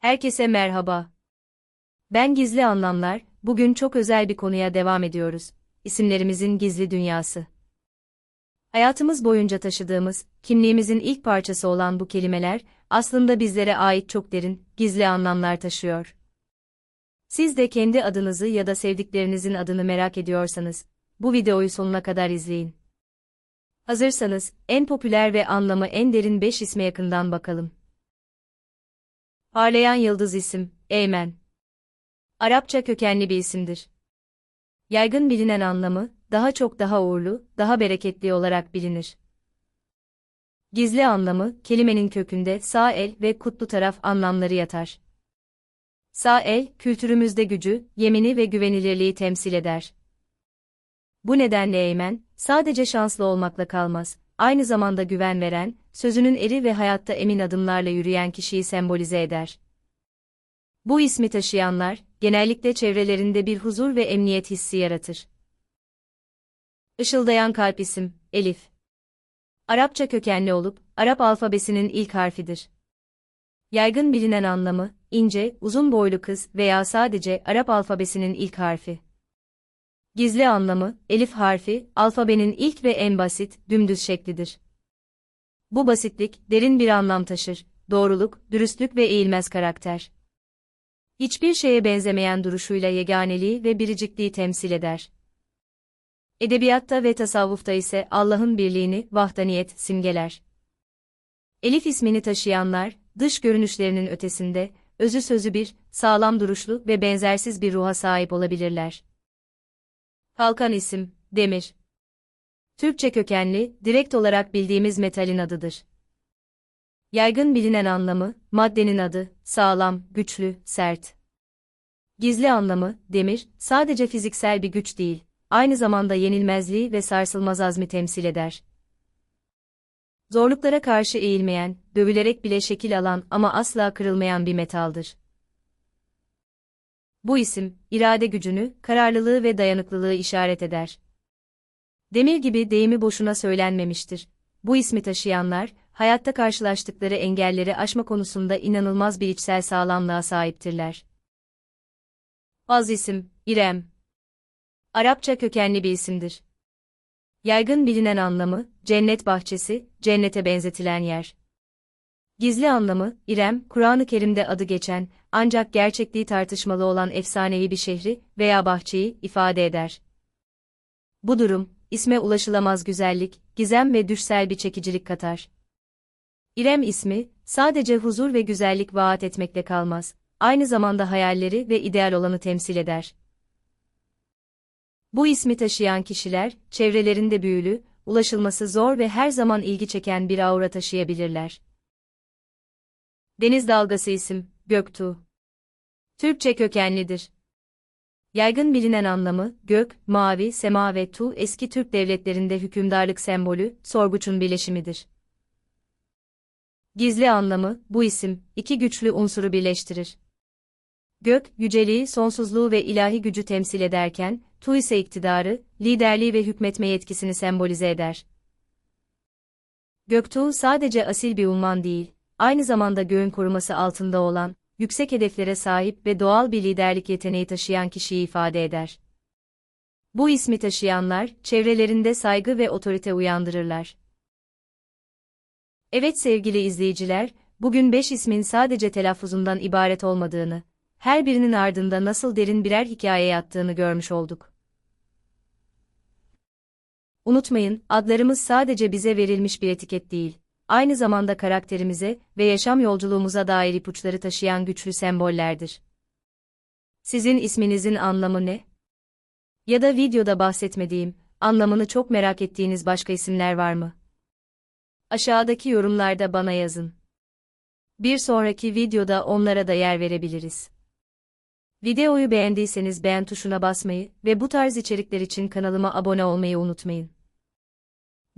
Herkese merhaba. Ben Gizli Anlamlar, bugün çok özel bir konuya devam ediyoruz. İsimlerimizin gizli dünyası. Hayatımız boyunca taşıdığımız, kimliğimizin ilk parçası olan bu kelimeler, aslında bizlere ait çok derin, gizli anlamlar taşıyor. Siz de kendi adınızı ya da sevdiklerinizin adını merak ediyorsanız, bu videoyu sonuna kadar izleyin. Hazırsanız, en popüler ve anlamı en derin 5 isme yakından bakalım. Parlayan yıldız isim, Eymen. Arapça kökenli bir isimdir. Yaygın bilinen anlamı, daha çok daha uğurlu, daha bereketli olarak bilinir. Gizli anlamı, kelimenin kökünde sağ el ve kutlu taraf anlamları yatar. Sağ el, kültürümüzde gücü, yemini ve güvenilirliği temsil eder. Bu nedenle Eymen, sadece şanslı olmakla kalmaz, aynı zamanda güven veren, sözünün eri ve hayatta emin adımlarla yürüyen kişiyi sembolize eder. Bu ismi taşıyanlar, genellikle çevrelerinde bir huzur ve emniyet hissi yaratır. Işıldayan kalp isim, Elif. Arapça kökenli olup, Arap alfabesinin ilk harfidir. Yaygın bilinen anlamı, ince, uzun boylu kız veya sadece Arap alfabesinin ilk harfi. Gizli anlamı, elif harfi, alfabenin ilk ve en basit, dümdüz şeklidir. Bu basitlik, derin bir anlam taşır, doğruluk, dürüstlük ve eğilmez karakter. Hiçbir şeye benzemeyen duruşuyla yeganeliği ve biricikliği temsil eder. Edebiyatta ve tasavvufta ise Allah'ın birliğini, vahdaniyet, simgeler. Elif ismini taşıyanlar, dış görünüşlerinin ötesinde, özü sözü bir, sağlam duruşlu ve benzersiz bir ruha sahip olabilirler. Kalkan isim, demir. Türkçe kökenli, direkt olarak bildiğimiz metalin adıdır. Yaygın bilinen anlamı, maddenin adı, sağlam, güçlü, sert. Gizli anlamı, demir, sadece fiziksel bir güç değil, aynı zamanda yenilmezliği ve sarsılmaz azmi temsil eder. Zorluklara karşı eğilmeyen, dövülerek bile şekil alan ama asla kırılmayan bir metaldir. Bu isim, irade gücünü, kararlılığı ve dayanıklılığı işaret eder. Demir gibi deyimi boşuna söylenmemiştir. Bu ismi taşıyanlar, hayatta karşılaştıkları engelleri aşma konusunda inanılmaz bir içsel sağlamlığa sahiptirler. Az isim, İrem. Arapça kökenli bir isimdir. Yaygın bilinen anlamı, cennet bahçesi, cennete benzetilen yer. Gizli anlamı, İrem, Kur'an-ı Kerim'de adı geçen, ancak gerçekliği tartışmalı olan efsanevi bir şehri veya bahçeyi ifade eder. Bu durum, isme ulaşılamaz güzellik, gizem ve düşsel bir çekicilik katar. İrem ismi, sadece huzur ve güzellik vaat etmekle kalmaz, aynı zamanda hayalleri ve ideal olanı temsil eder. Bu ismi taşıyan kişiler, çevrelerinde büyülü, ulaşılması zor ve her zaman ilgi çeken bir aura taşıyabilirler. Deniz dalgası isim, Göktuğ. Türkçe kökenlidir. Yaygın bilinen anlamı, gök, mavi, sema ve tu eski Türk devletlerinde hükümdarlık sembolü, sorguçun bileşimidir. Gizli anlamı, bu isim, iki güçlü unsuru birleştirir. Gök, yüceliği, sonsuzluğu ve ilahi gücü temsil ederken, tu ise iktidarı, liderliği ve hükmetme yetkisini sembolize eder. Göktuğ sadece asil bir unvan değil, aynı zamanda göğün koruması altında olan, yüksek hedeflere sahip ve doğal bir liderlik yeteneği taşıyan kişiyi ifade eder. Bu ismi taşıyanlar, çevrelerinde saygı ve otorite uyandırırlar. Evet sevgili izleyiciler, bugün 5 ismin sadece telaffuzundan ibaret olmadığını, her birinin ardında nasıl derin birer hikaye yattığını görmüş olduk. Unutmayın, adlarımız sadece bize verilmiş bir etiket değil aynı zamanda karakterimize ve yaşam yolculuğumuza dair ipuçları taşıyan güçlü sembollerdir. Sizin isminizin anlamı ne? Ya da videoda bahsetmediğim, anlamını çok merak ettiğiniz başka isimler var mı? Aşağıdaki yorumlarda bana yazın. Bir sonraki videoda onlara da yer verebiliriz. Videoyu beğendiyseniz beğen tuşuna basmayı ve bu tarz içerikler için kanalıma abone olmayı unutmayın.